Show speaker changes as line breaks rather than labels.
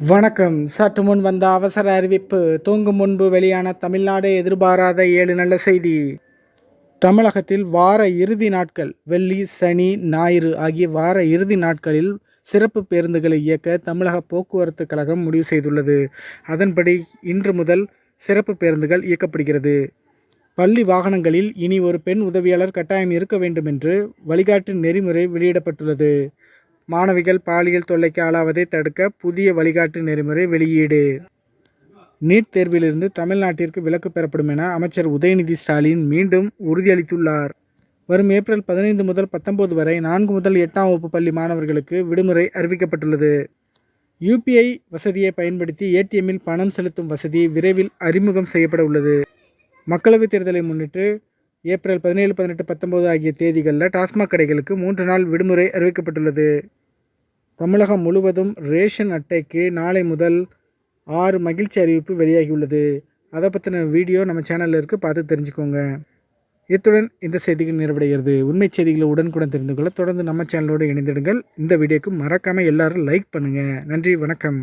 வணக்கம். சற்று முன் வந்த அவசர அறிவிப்பு. தூங்கும் முன்பு வெளியான தமிழ்நாடு எதிர்பாராத ஏழு நல்ல செய்தி. தமிழகத்தில் வார இறுதி நாட்கள் வெள்ளி சனி ஞாயிறு ஆகிய வார இறுதி நாட்களில் சிறப்பு பேருந்துகளை இயக்க தமிழக போக்குவரத்து கழகம் முடிவு செய்துள்ளது. அதன்படி இன்று முதல் சிறப்பு பேருந்துகள் இயக்கப்படுகிறது. பள்ளி வாகனங்களில் இனி ஒரு பெண் உதவியாளர் கட்டாயம் இருக்க வேண்டும் என்று வழிகாட்டு நெறிமுறை வெளியிடப்பட்டுள்ளது. மாணவிகள் பாலியல் தொல்லைக்கு ஆளாவதை தடுக்க புதிய வழிகாட்டு நெறிமுறை வெளியீடு. நீட் தேர்விலிருந்து தமிழ்நாட்டிற்கு விலக்கு பெறப்படும் என அமைச்சர் உதயநிதி ஸ்டாலின் மீண்டும் உறுதியளித்துள்ளார். வரும் ஏப்ரல் பதினைந்து முதல் பத்தொன்பது வரை நான்கு முதல் எட்டாம் வகுப்பு பள்ளி மாணவர்களுக்கு விடுமுறை அறிவிக்கப்பட்டுள்ளது. யூபிஐ வசதியை பயன்படுத்தி ஏடிஎம்மில் பணம் செலுத்தும் வசதி விரைவில் அறிமுகம் செய்யப்பட உள்ளது. மக்களவைத் தேர்தலை முன்னிட்டு ஏப்ரல் பதினேழு பதினெட்டு பத்தொன்பது ஆகிய தேதிகளில் டாஸ்மாக் கடைகளுக்கு மூன்று நாள் விடுமுறை அறிவிக்கப்பட்டுள்ளது. தமிழகம் முழுவதும் ரேஷன் அட்டைக்கு நாளை முதல் ஆறு மகிழ்ச்சி அறிவிப்பு வெளியாகியுள்ளது. அதை பற்றின வீடியோ நம்ம சேனலில் இருக்குது பார்த்து தெரிஞ்சுக்கோங்க. இத்துடன் இந்த செய்திகள் நிறைவடைகிறது. உண்மை செய்திகளை உடனுக்குடன் தெரிந்து கொள்ள தொடர்ந்து நம்ம சேனலோடு இணைந்திடுங்கள். இந்த வீடியோக்கு மறக்காமல் எல்லோரும் லைக் பண்ணுங்கள் நன்றி வணக்கம்.